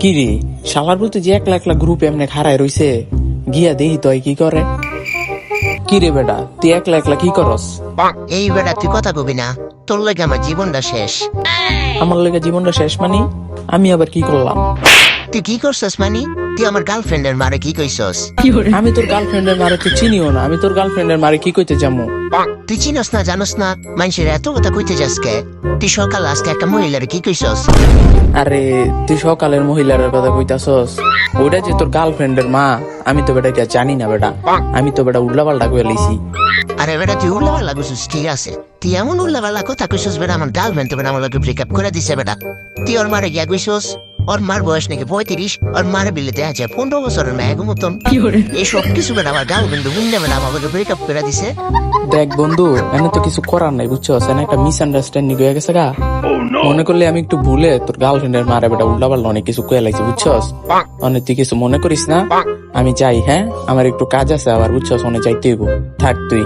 কি রে শালার বলতে যে একলা একলা গ্রুপ এমনি খাড়ায় রইছে গিয়া দেহি তই কি করে। কি রে বেটা তুই একলা একলা কি করস? এই বেটা তুই কথা কবি না তোর লাগে আমার জীবনটা শেষ। আমার লেগে জীবনটা শেষ মানি? আমি আবার কি করলাম? তুই কি করছস মানি? তুই আমার গার্লফ্রেন্ডের মারে কি কইছস? আমি তোর গার্লফ্রেন্ডের মারে তো চিনিও না আমি তোর গার্লফ্রেন্ডের মারে কি কইতে যাব তুই চিনস না জানোস না মানুষের এত কথা কইতে যাস কে তুই সকাল আজকে একটা মহিলার কি কইছস আরে তুই সকালের মহিলার কথা কইতাছস। ওইটা যে তোর গার্লফ্রেন্ডের মা আমি তো বেটা এটা জানি না বেটা। আমি তো বেটা উল্লা পাল্টা কয়ে লইছি। আরে বেটা তুই উল্লাপাল্লা কইছস ঠিক আছে। তুই এমন উল্লাপাল্লা কথা কইছস বেটা আমার গার্লফ্রেন্ড তো বেটা আমার ব্রেকআপ করে দিছে বেটা। তুই ওর মারে গিয়া কইছস ওর মার বয়স নাকি পঁয়ত্রিশ ওর মারে বিলেতে আছে পনেরো বছরের মেয়ে মতন। এই সব কিছু বেটা আমার গার্লফ্রেন্ড বুঝলে বেটা আমার লগে ব্রেকআপ করে দিছে। দেখ বন্ধু এনে তো কিছু করার নাই বুঝছস এনে একটা মিসআন্ডারস্ট্যান্ডিং হয়ে গেছে গা। মনে করলে আমি একটু ভুলে তোর গার্লফ্রেন্ডের মারে বেটা উল্টা পাল্টা অনেক কিছু কয়ে লাগছে বুঝছস অনেক তুই কিছু মনে করিস না? আমি যাই হ্যাঁ? আমার একটু কাজ আছে আবার বুঝছস অনেক যাইতে থাক তুই।